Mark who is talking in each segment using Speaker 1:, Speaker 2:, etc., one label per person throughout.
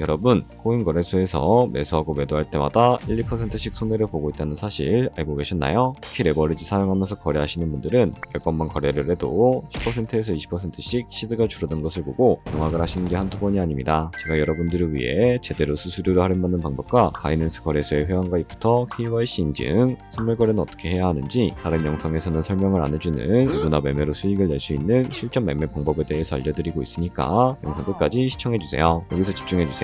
Speaker 1: 여러분, 코인 거래소에서 매수하고 매도할 때마다 1, 2%씩 손해를 보고 있다는 사실 알고 계셨나요? 특히 레버리지 사용하면서 거래하시는 분들은 100번만 거래를 해도 10%에서 20%씩 시드가 줄어든 것을 보고 경악을 하시는 게 한두 번이 아닙니다. 제가 여러분들을 위해 제대로 수수료를 할인받는 방법과 바이낸스 거래소의 회원가입부터 KYC 인증, 선물 거래는 어떻게 해야 하는지 다른 영상에서는 설명을 안 해주는 누구나 매매로 수익을 낼 수 있는 실전 매매 방법에 대해서 알려드리고 있으니까 영상 끝까지 시청해주세요. 여기서 집중해주세요.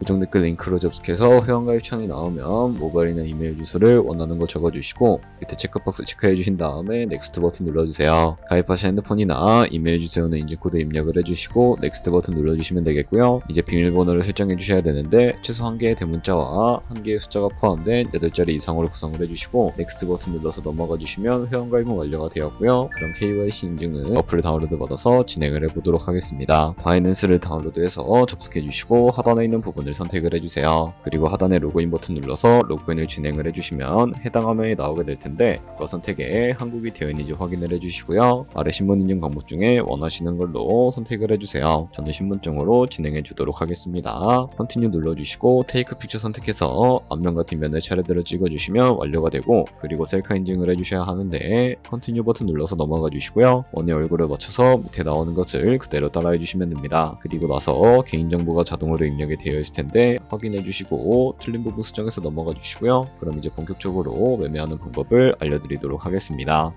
Speaker 1: 고정 댓글 링크로 접속해서 회원가입 창이 나오면 모바일이나 이메일 주소를 원하는 거 적어주시고 밑에 체크박스 체크해 주신 다음에 넥스트 버튼 눌러주세요. 가입하신 핸드폰이나 이메일 주소는 인증코드 입력을 해주시고 넥스트 버튼 눌러주시면 되겠고요. 이제 비밀번호를 설정해 주셔야 되는데 최소 한 개의 대문자와 한 개의 숫자가 포함된 8자리 이상으로 구성을 해주시고 넥스트 버튼 눌러서 넘어가 주시면 회원가입은 완료가 되었고요. 그럼 KYC 인증은 어플을 다운로드 받아서 진행을 해보도록 하겠습니다. 바이낸스를 다운로드해서 접속해 주시고 하단에 있는 부분을 선택을 해주세요. 그리고 하단에 로그인 버튼 눌러서 로그인을 진행을 해주시면 해당 화면이 나오게 될 텐데 그거 선택에 한국이 되어 있는지 확인을 해주시고요. 아래 신분 인증 방법 중에 원하시는 걸로 선택을 해주세요. 저는 신분증으로 진행해 주도록 하겠습니다. 컨티뉴 눌러주시고 테이크 픽처 선택해서 앞면과 뒷면을 차례대로 찍어주시면 완료가 되고 그리고 셀카 인증을 해주셔야 하는데 컨티뉴 버튼 눌러서 넘어가 주시고요. 원의 얼굴을 맞춰서 밑에 나오는 것을 그대로 따라해 주시면 됩니다. 그리고 나서 개인정보가 자동으로 입력이 되어 있을 텐데 확인해 주시고 틀린 부분 수정해서 넘어가 주시고요. 그럼 이제 본격적으로 매매하는 방법을 알려드리도록 하겠습니다.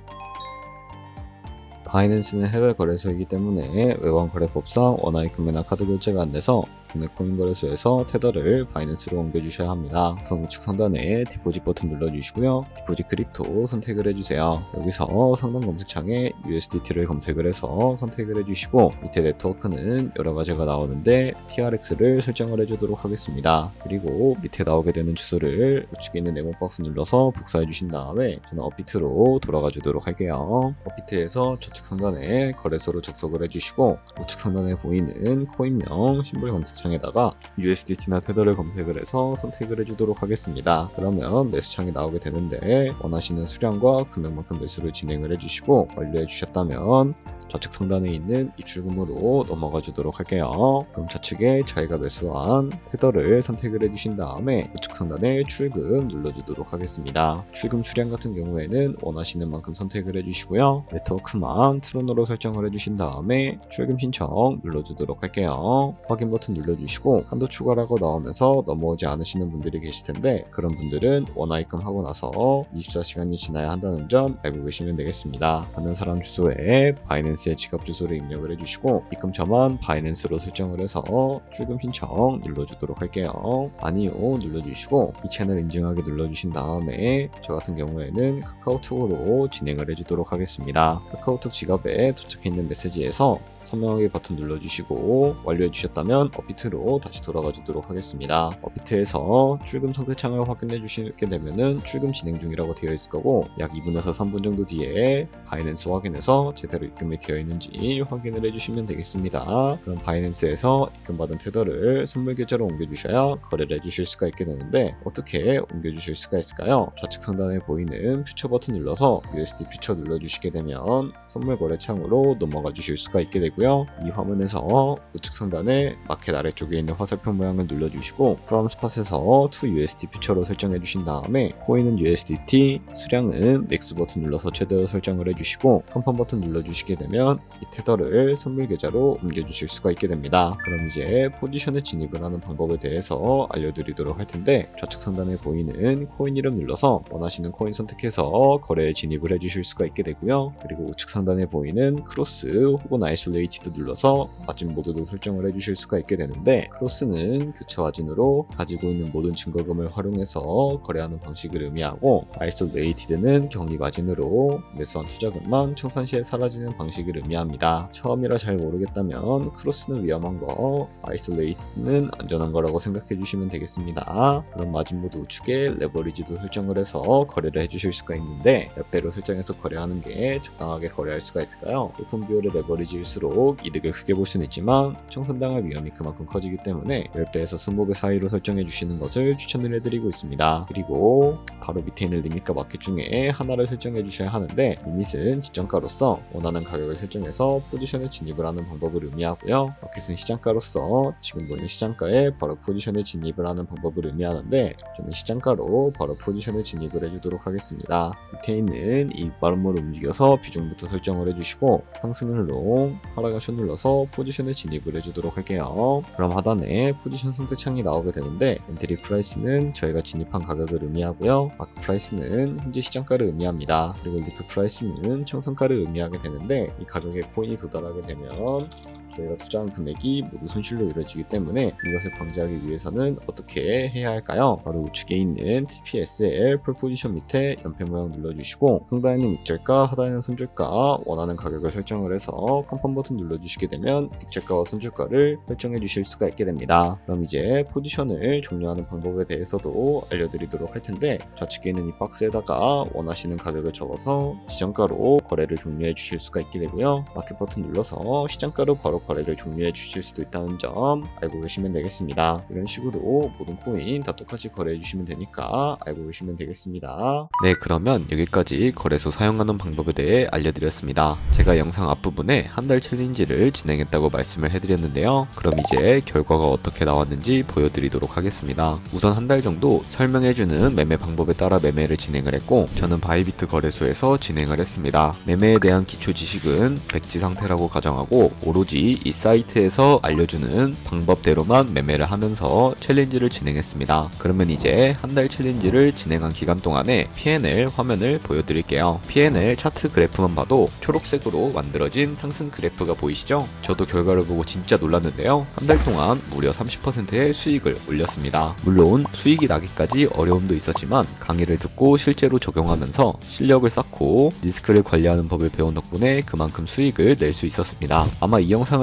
Speaker 1: 바이낸스는 해외 거래소이기 때문에 외환 거래법상 원화의 금매나 카드 결제가 안 돼서 국내 코인 거래소에서 테더를 바이낸스로 옮겨주셔야 합니다. 우선 우측 상단에 디포짓 버튼 눌러주시고요. 디포짓 크립토 선택을 해주세요. 여기서 상단 검색창에 USDT를 검색을 해서 선택을 해주시고 밑에 네트워크는 여러 가지가 나오는데 TRX를 설정을 해주도록 하겠습니다. 그리고 밑에 나오게 되는 주소를 우측에 있는 네모 박스 눌러서 복사해 주신 다음에 저는 업비트로 돌아가 주도록 할게요. 업비트에서 좌측 상단에 거래소로 접속을 해주시고 우측 상단에 보이는 코인명 심볼 검색창 에다가 USDT나 테더를 검색을 해서 선택을 해주도록 하겠습니다. 그러면 매수창이 나오게 되는데 원하시는 수량과 금액만큼 매수를 진행을 해주시고 완료해 주셨다면 좌측 상단에 있는 입출금으로 넘어가 주도록 할게요. 그럼 좌측에 저희가 매수한 테더를 선택을 해주신 다음에 우측 상단에 출금 눌러주도록 하겠습니다. 출금 수량 같은 경우에는 원하시는 만큼 선택을 해주시고요. 네트워크만 트론으로 설정을 해주신 다음에 출금 신청 눌러주도록 할게요. 확인 버튼 눌러주시고 한도 추가라고 나오면서 넘어오지 않으시는 분들이 계실 텐데 그런 분들은 원화 입금 하고 나서 24시간이 지나야 한다는 점 알고 계시면 되겠습니다. 받는 사람 주소에 바이낸스 의 지갑 주소를 입력을 해주시고 입금처만 바이낸스로 설정을 해서 출금 신청 눌러주도록 할게요. 아니요 눌러주시고 이 채널 인증하기 눌러주신 다음에 저 같은 경우에는 카카오톡으로 진행을 해주도록 하겠습니다. 카카오톡 지갑에 도착해 있는 메시지에서 선명하게 버튼 눌러주시고 완료해 주셨다면 업비트로 다시 돌아가 주도록 하겠습니다. 업비트에서 출금 선택창을 확인해 주시게 되면은 출금 진행 중이라고 되어 있을 거고 약 2분에서 3분 정도 뒤에 바이낸스 확인해서 제대로 입금이 되어 있는지 확인을 해주시면 되겠습니다. 그럼 바이낸스에서 입금받은 테더를 선물 계좌로 옮겨주셔야 거래를 해주실 수가 있게 되는데 어떻게 옮겨주실 수가 있을까요? 좌측 상단에 보이는 퓨처 버튼 눌러서 USD 퓨처 눌러주시게 되면 선물 거래 창으로 넘어가 주실 수가 있게 되고 되고요. 이 화면에서 우측 상단에 마켓 아래쪽에 있는 화살표 모양을 눌러주시고 From Spot에서 to USD 퓨처로 설정해 주신 다음에 코인은 USDT, 수량은 맥스 버튼 눌러서 최대로 설정을 해주시고 컨펌 버튼 눌러주시게 되면 이 테더를 선물 계좌로 옮겨주실 수가 있게 됩니다. 그럼 이제 포지션에 진입을 하는 방법에 대해서 알려드리도록 할 텐데 좌측 상단에 보이는 코인 이름 눌러서 원하시는 코인 선택해서 거래에 진입을 해주실 수가 있게 되고요. 그리고 우측 상단에 보이는 크로스 혹은 아이솔레이 티드 눌러서 마진 모드도 설정을 해주실 수가 있게 되는데 크로스는 교체 마진으로 가지고 있는 모든 증거금을 활용해서 거래하는 방식을 의미하고 아이솔레이티드는 격리 마진으로 매수한 투자금만 청산 시에 사라지는 방식을 의미합니다. 처음이라 잘 모르겠다면 크로스는 위험한 거, 아이솔레이티드는 안전한 거라고 생각해 주시면 되겠습니다. 그럼 마진 모드 우측에 레버리지도 설정을 해서 거래를 해주실 수가 있는데 몇 배로 설정해서 거래하는 게 적당하게 거래할 수가 있을까요? 높은 비율의 레버리지일수록 이득을 크게 볼 수는 있지만 청산당할 위험이 그만큼 커지기 때문에 10배에서 20배 사이로 설정해 주시는 것을 추천을 해드리고 있습니다. 그리고 바로 밑에 있는 리밋과 마켓 중에 하나를 설정해 주셔야 하는데 리밋은 지정가로서 원하는 가격을 설정해서 포지션에 진입을 하는 방법을 의미하고요. 마켓은 시장가로서 지금 보이는 시장가에 바로 포지션에 진입을 하는 방법을 의미하는데 저는 시장가로 바로 포지션에 진입을 해주도록 하겠습니다. 밑에 있는 이 바람모를 움직여서 비중부터 설정을 해주시고 상승을 롱, 숏 눌러서 포지션에 진입을 해주도록 할게요. 그럼 하단에 포지션 선택 창이 나오게 되는데 엔트리 프라이스는 저희가 진입한 가격을 의미하고요. 마크 프라이스는 현재 시장가를 의미합니다. 그리고 리프 프라이스는 청산가를 의미하게 되는데 이 가격에 코인이 도달하게 되면 저희가 투자한 금액이 모두 손실로 이루어지기 때문에 이것을 방지하기 위해서는 어떻게 해야 할까요? 바로 우측에 있는 TPSL 풀 포지션 밑에 연패 모양 눌러주시고 상단에는 익절가, 하단에는 손절가 원하는 가격을 설정을 해서 컨펌 버튼 눌러주시게 되면 익절가와 손절가를 설정해 주실 수가 있게 됩니다. 그럼 이제 포지션을 종료하는 방법에 대해서도 알려드리도록 할 텐데 좌측에 있는 이 박스에다가 원하시는 가격을 적어서 지정가로 거래를 종료해 주실 수가 있게 되고요. 마켓 버튼 눌러서 시장가로 바로 거래를 종료해 주실 수도 있다는 점 알고 계시면 되겠습니다. 이런 식으로 모든 코인 다 똑같이 거래해 주시면 되니까 알고 계시면 되겠습니다. 네, 그러면 여기까지 거래소 사용하는 방법에 대해 알려드렸습니다. 제가 영상 앞부분에 한 달 챌린지를 진행했다고 말씀을 해드렸는데요. 그럼 이제 결과가 어떻게 나왔는지 보여드리도록 하겠습니다. 우선 한 달 정도 설명해주는 매매 방법에 따라 매매를 진행을 했고 저는 바이비트 거래소에서 진행을 했습니다. 매매에 대한 기초 지식은 백지 상태라고 가정하고 오로지 이 사이트에서 알려주는 방법대로만 매매를 하면서 챌린지를 진행했습니다. 그러면 이제 한 달 챌린지를 진행한 기간 동안에 PNL 화면을 보여드릴게요. PNL 차트 그래프만 봐도 초록색으로 만들어진 상승 그래프가 보이시죠? 저도 결과를 보고 진짜 놀랐는데요. 한 달 동안 무려 30%의 수익을 올렸습니다. 물론 수익이 나기까지 어려움도 있었지만 강의를 듣고 실제로 적용하면서 실력을 쌓고 리스크를 관리하는 법을 배운 덕분에 그만큼 수익을 낼 수 있었습니다. 아마 이 영상을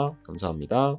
Speaker 1: 감사합니다.